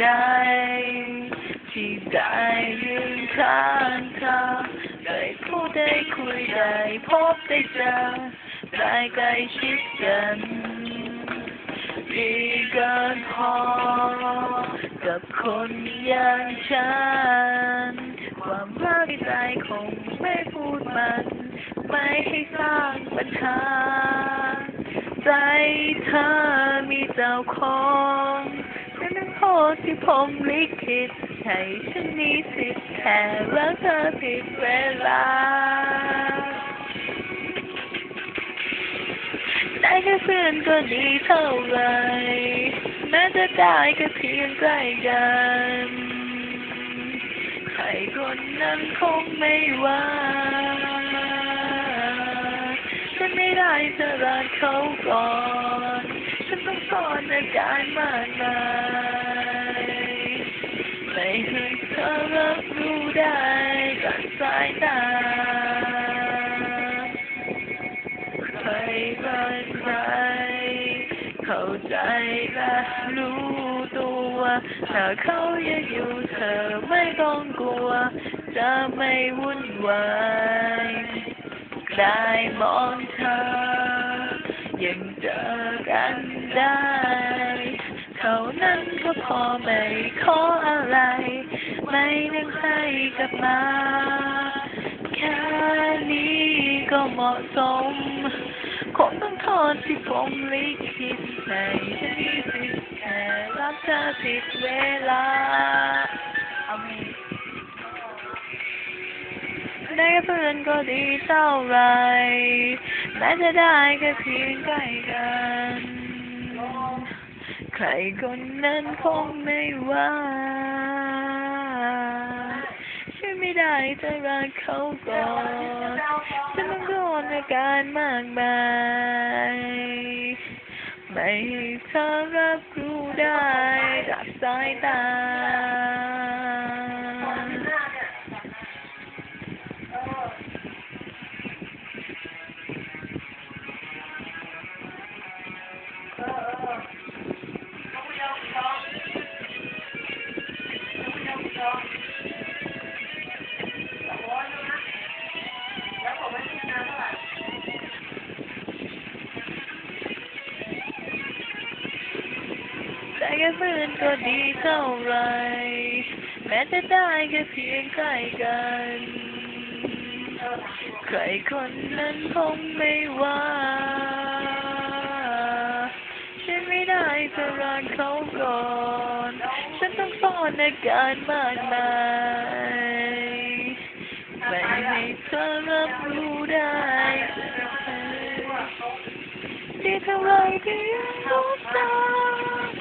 ใดที่ได้ยืนข้างเธอได้พูดได้คุยได้พบได้เจอได้ใกล้ชิดกันดีเกินพอกับคนอย่างฉัน ความรักในใจคงไม่พูดมัน ไม่ให้สร้างปัญหา ใจเธอมีเจ้าของ ทษที่ผมลิขิตให้ฉันมีสิทธิ์แค่รักเธอผิดเวลา ได้แค่เพื่อนก็ดีเท่าไรแม้จะได้แค่เพียงใกล้กันใครคนนั้นคงไม่ว่าฉันไม่ได้จะรักเขาก่อน ฉันต้องซ่อนอาการมากมาย ได้จากสายตา ใครเป็นใคร เข้าใจและรู้ตัว ถ้าเขายังอยู่เธอไม่ต้องกลัว จะไม่วุ่นวายได้มองเธอ ยังเจอกันได้เท่านั้นก็พอไม่ขออะไร ไม่นึกให้กลับมา แค่นี้ก็เหมาะสม คงต้องโทษที่ผมลิขิตให้ฉันมีสิทธิ์แค่รักเธอผิดเวลาเอาไงได้เพื่อนก็ดีเท่าไรแม้จะได้แค่เพียงใกล้กันใครคนนั้นคงไม่ว่า ฉันไม่ได้จะรักเขาก่อนฉันต้องโดนอาการมากมายไม่ให้เธอรับรู้ได้จากสายตา แต่แค่เพื่อนก็ดีเท่าไร แม้จะได้แค่เพียงใกล้กัน ใครคนนั้นคงไม่ว่า ฉันไม่ได้จะรักเขาก่อน ฉันต้องซ่อนอาการมากมายไม่ให้เธอรับรู้ได้ที่เท่าไรที่ยังรู้สึก